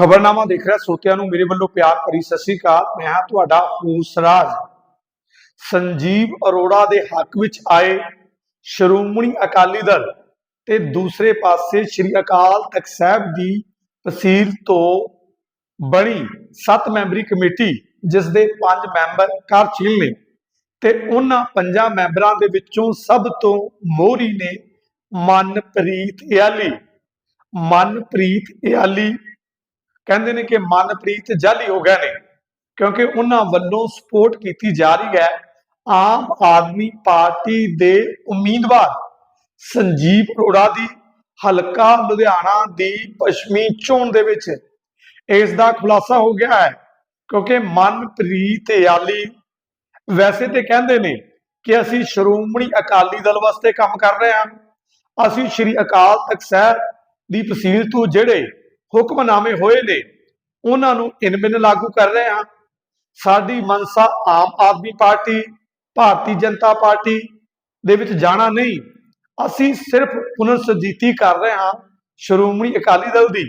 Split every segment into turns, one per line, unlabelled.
ਖਬਰਨਾਮਾ ਦੇਖ ਰਿਹਾ, ਸੋਤਿਆਂ ਨੂੰ ਮੇਰੇ ਵੱਲੋਂ ਪਿਆਰ ਭਰੀ ਸਤਿ ਸ੍ਰੀ ਅਕਾਲ। ਮੈਂ ਹਾਂ ਤੁਹਾਡਾ ਹੂਸਰਾਜ। ਸੰਜੀਵ ਅਰੋੜਾ ਦੇ ਹੱਕ ਵਿੱਚ ਆਏ ਸ਼੍ਰੋਮਣੀ ਅਕਾਲੀ ਦਲ ਤੇ ਦੂਸਰੇ ਪਾਸੇ ਸ਼੍ਰੀ ਅਕਾਲ ਤਖਤ ਸਾਹਿਬ ਦੀ ਤਹਿਸੀਲ ਤੋਂ ਬਣੀ 7 ਮੈਂਬਰੀ ਕਮੇਟੀ, ਜਿਸ ਦੇ 5 ਮੈਂਬਰ ਕਾਰਜਸ਼ੀਲ ਨੇ ਤੇ ਉਹਨਾਂ ਪੰਜਾਂ ਮੈਂਬਰਾਂ ਦੇ ਵਿੱਚੋਂ ਸਭ ਤੋਂ ਮੋਹਰੀ ਨੇ ਮਨਪ੍ਰੀਤ ਇਆਲੀ। ਮਨਪ੍ਰੀਤ ਇਆਲੀ ਕਹਿੰਦੇ ਨੇ ਕਿ ਮਨਪ੍ਰੀਤ ਜਾਲੀ ਹੋ ਗਏ ਨੇ, ਕਿਉਂਕਿ ਉਹਨਾਂ ਵੱਲੋਂ ਸਪੋਰਟ ਕੀਤੀ ਜਾ ਰਹੀ ਹੈ ਆਮ ਆਦਮੀ ਪਾਰਟੀ ਦੇ ਉਮੀਦਵਾਰ ਸੰਜੀਵ ਅਰੋੜਾ ਦੀ, ਹਲਕਾ ਲੁਧਿਆਣਾ ਦੀ ਪੱਛਮੀ ਚੋਣ ਦੇ ਵਿੱਚ। ਇਸ ਦਾ ਖੁਲਾਸਾ ਹੋ ਗਿਆ ਹੈ, ਕਿਉਂਕਿ ਮਨਪ੍ਰੀਤ ਯਾਲੀ ਵੈਸੇ ਤੇ ਕਹਿੰਦੇ ਨੇ ਕਿ ਅਸੀਂ ਸ਼੍ਰੋਮਣੀ ਅਕਾਲੀ ਦਲ ਵਾਸਤੇ ਕੰਮ ਕਰ ਰਹੇ ਹਾਂ। ਅਸੀਂ ਸ਼੍ਰੀ ਅਕਾਲ ਤਖਤ ਸਾਹਿਬ ਦੀ ਤਹਿਸੀਲ ਤੋਂ ਜਿਹੜੇ ਹੁਕਮਨਾਮੇ ਹੋਏ ਨੇ, ਉਹਨਾਂ ਨੂੰ ਇਨਮਿਨ ਲਾਗੂ ਕਰ ਰਹੇ ਹਾਂ। ਸਾਡੀ ਮਨਸਾ ਆਮ ਆਦਮੀ ਪਾਰਟੀ, ਭਾਰਤੀ ਜਨਤਾ ਪਾਰਟੀ ਦੇ ਵਿੱਚ ਜਾਣਾ ਨਹੀਂ। ਅਸੀਂ ਸਿਰਫ ਪੁਨਰਸਜੀਤੀ ਕਰ ਰਹੇ ਹਾਂ, ਸ਼੍ਰੋਮਣੀ ਅਕਾਲੀ ਦਲ ਦੀ।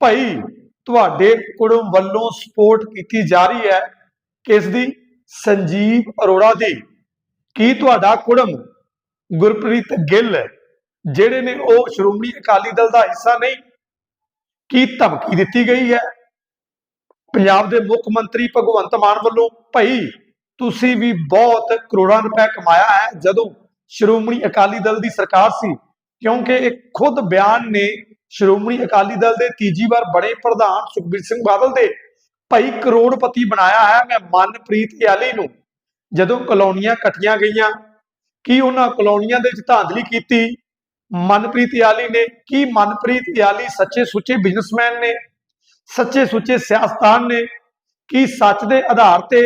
ਭਾਈ, ਤੁਹਾਡੇ ਕੁੜਮ ਵੱਲੋਂ ਸਪੋਰਟ ਕੀਤੀ ਜਾ ਰਹੀ ਹੈ ਕਿਸ ਦੀ? ਸੰਜੀਵ ਅਰੋੜਾ ਦੀ। ਕੀ ਤੁਹਾਡਾ ਕੁੜਮ ਗੁਰਪ੍ਰੀਤ ਗਿੱਲ ਜਿਹੜੇ ਨੇ ਉਹ ਸ਼੍ਰੋਮਣੀ ਅਕਾਲੀ ਦਲ ਦਾ ਹਿੱਸਾ ਨਹੀਂ ਕੀ ਧਮਕੀ ਦਿੱਤੀ ਗਈ ਹੈ? ਪੰਜਾਬ ਦੇ ਮੁੱਖ ਮੰਤਰੀ ਭਗਵੰਤ ਮਾਨ ਵੱਲੋਂ ਭਾਈ ਤੁਸੀਂ ਵੀ ਬਹੁਤ ਕਰੋੜਾਂ ਰੁਪਏ ਕਮਾਇਆ ਹੈ, ਜਦੋਂ ਸ਼੍ਰੋਮਣੀ ਅਕਾਲੀ ਦਲ ਦੀ ਸਰਕਾਰ ਸੀ, ਕਿਉਂਕਿ ਇਹ ਖੁਦ ਬਿਆਨ ਨੇ ਸ਼੍ਰੋਮਣੀ ਅਕਾਲੀ ਦਲ ਦੇ ਤੀਜੀ ਵਾਰ ਬੜੇ ਪ੍ਰਧਾਨ ਸੁਖਬੀਰ ਸਿੰਘ ਬਾਦਲ ਦੇ ਭਾਈ ਕਰੋੜਪਤੀ ਬਣਾਇਆ ਹੈ, ਮੈਂ ਮਨਪ੍ਰੀਤ ਇਆਲੀ ਨੂੰ। ਜਦੋਂ ਕਲੋਨੀਆਂ ਕੱਟੀਆਂ ਗਈਆਂ, ਕੀ ਉਹਨਾਂ ਕਲੋਨੀਆਂ ਦੇ ਵਿੱਚ ਧਾਂਦਲੀ ਕੀਤੀ? ਮਨਪ੍ਰੀਤ ਇਆਲੀ ਨੇ, ਕੀ ਮਨਪ੍ਰੀਤ ਇਆਲੀ ਸੱਚੇ ਸੁੱਚੇ ਬਿਜ਼ਨਸਮੈਨ ਨੇ, ਸੱਚੇ ਸੁੱਚੇ ਸਿਆਸਤਦਾਨ ਨੇ, ਕੀ ਸੱਚ ਦੇ ਆਧਾਰ ਤੇ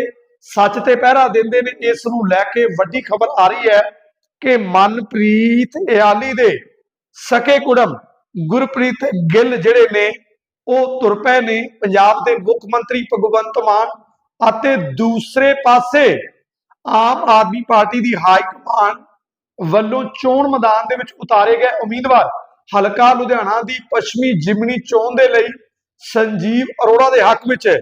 ਸੱਚ ਤੇ ਪਹਿਰਾ ਦਿੰਦੇ ਨੇ, ਇਸ ਨੂੰ ਲੈ ਕੇ ਵੱਡੀ ਖਬਰ ਆ ਰਹੀ ਹੈ ਕਿ ਮਨਪ੍ਰੀਤ ਇਆਲੀ ਦੇ ਸਕੇ ਕੁੜਮ ਗੁਰਪ੍ਰੀਤ ਗਿੱਲ ਜਿਹੜੇ ਨੇ, ਉਹ ਤੁਰ ਪਏ ਨੇ ਪੰਜਾਬ ਦੇ ਮੁੱਖ ਮੰਤਰੀ ਭਗਵੰਤ ਮਾਨ ਅਤੇ ਦੂਸਰੇ ਪਾਸੇ ਆਮ ਆਦਮੀ ਪਾਰਟੀ ਦੀ ਹਾਈ ਕਮਾਨ ਵੱਲੋਂ ਚੋਣ ਮੈਦਾਨ ਦੇ ਵਿੱਚ ਉਤਾਰੇ ਗਏ ਉਮੀਦਵਾਰ ਹਲਕਾ ਲੁਧਿਆਣਾ ਦੀ ਪੱਛਮੀ ਜਿਮਨੀ ਚੋਣ ਦੇ ਲਈ ਸੰਜੀਵ ਅਰੋੜਾ ਦੇ ਹੱਕ ਵਿੱਚ ਹੈ।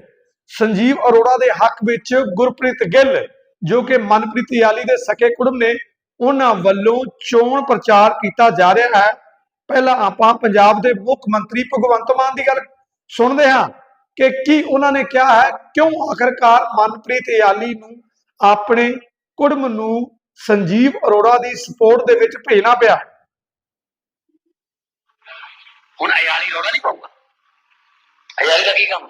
ਸੰਜੀਵ ਅਰੋੜਾ ਦੇ ਹੱਕ ਵਿੱਚ ਗੁਰਪ੍ਰੀਤ ਗਿੱਲ ਜੋ ਕਿ ਮਨਪ੍ਰੀਤ ਯਾਲੀ ਦੇ ਸਕੇ ਕੁੜਮ ਨੇ, ਉਹਨਾਂ ਵੱਲੋਂ ਚੋਣ ਪ੍ਰਚਾਰ ਕੀਤਾ ਜਾ ਰਿਹਾ ਹੈ ਪਹਿਲਾਂ ਆਪਾਂ ਪੰਜਾਬ ਦੇ ਮੁੱਖ ਮੰਤਰੀ ਭਗਵੰਤ ਮਾਨ ਦੀ ਗੱਲ ਸੁਣਦੇ ਹਾਂ ਕਿ ਕੀ ਉਹਨਾਂ ਨੇ ਕਿਹਾ ਹੈ, ਕਿਉਂ ਆਖਰਕਾਰ ਮਨਪ੍ਰੀਤ ਯਾਲੀ ਨੂੰ ਆਪਣੇ ਕੁੜਮ ਨੂੰ ਸੰਜੀਵ ਅਰੋੜਾ ਦੀ ਸਪੋਰਟ ਦੇ ਵਿੱਚ ਭੇਜਣਾ ਪਿਆ।
ਹੁਣ ਅਯਾਲੀ ਰੋੜਾ ਨਹੀਂ ਪਾਊਗਾ। ਅਯਾਲੀ ਦਾ ਕੀ ਕੰਮ?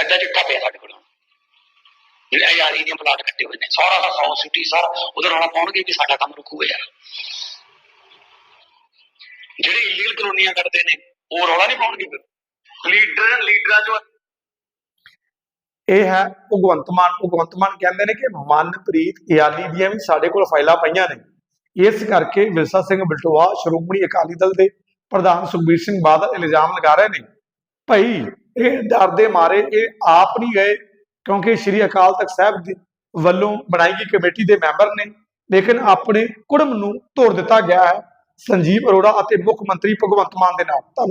ਅੱਡਾ ਚਿੱਟਾ ਪਿਆ ਸਾਡੇ ਕੋਲ ਜਿਹੜੇ ਅਯਾਲੀ ਦੀਆਂ ਪਲਾਟ ਕੱਟੇ ਹੋਏ ਨੇ, ਸਾਰਾ ਦਾ ਸੌ ਸਿਟੀ ਸਾਰਾ ਉਹਦਾ ਰੌਲਾ ਪਾਉਣਗੇ ਵੀ ਸਾਡਾ ਕੰਮ ਰੁਕੂਗਾ ਯਾਰ ਜਿਹੜੇ ਇਲੀਗਲ ਕਲੋਨੀਆਂ ਕੱਟਦੇ ਨੇ, ਉਹ ਰੌਲਾ ਨਹੀਂ ਪਾਉਣਗੇ ਫਿਰ। ਲੀਡਰ, ਲੀਡਰਾਂ ਚੋਂ
ਇਹ ਹੈ ਭਗਵੰਤ ਮਾਨ। ਭਗਵੰਤ ਮਾਨ ਕਹਿੰਦੇ ਨੇ ਕਿ ਮਨਪ੍ਰੀਤ ਇਆਲੀ ਦੀਆਂ ਵੀ ਸਾਡੇ ਕੋਲ ਫਾਈਲਾਂ ਪਈਆਂ ਨੇ। ਇਸ ਕਰਕੇ ਵਿਰਸਾ ਸਿੰਘ ਬਲਟੋਆ, ਸ਼੍ਰੋਮਣੀ ਅਕਾਲੀ ਦਲ ਦੇ ਪ੍ਰਧਾਨ ਸੁਖਬੀਰ ਸਿੰਘ ਬਾਦਲ ਇਲਜ਼ਾਮ ਲਗਾ ਰਹੇ ਨੇ। ਭਾਈ ਇਹ ਡਰ ਦੇ ਮਾਰੇ ਇਹ ਆਪ ਨਹੀਂ ਗਏ, ਕਿਉਂਕਿ ਸ਼੍ਰੀ ਅਕਾਲ ਤਖਤ ਸਾਹਿਬ ਦੀ ਵੱਲੋਂ ਬਣਾਈ ਗਈ ਕਮੇਟੀ ਦੇ ਮੈਂਬਰ ਨੇ, ਲੇਕਿਨ ਆਪਣੇ ਕੁੜਮ ਨੂੰ ਤੋੜ ਦਿੱਤਾ ਗਿਆ ਹੈ। ਸੰਜੀਵ ਅਰੋੜਾ ਅਤੇ ਮੁੱਖ ਮੰਤਰੀ ਭਗਵੰਤ ਮਾਨ ਦੇ ਨਾਲ। ਧੰਨਵਾਦ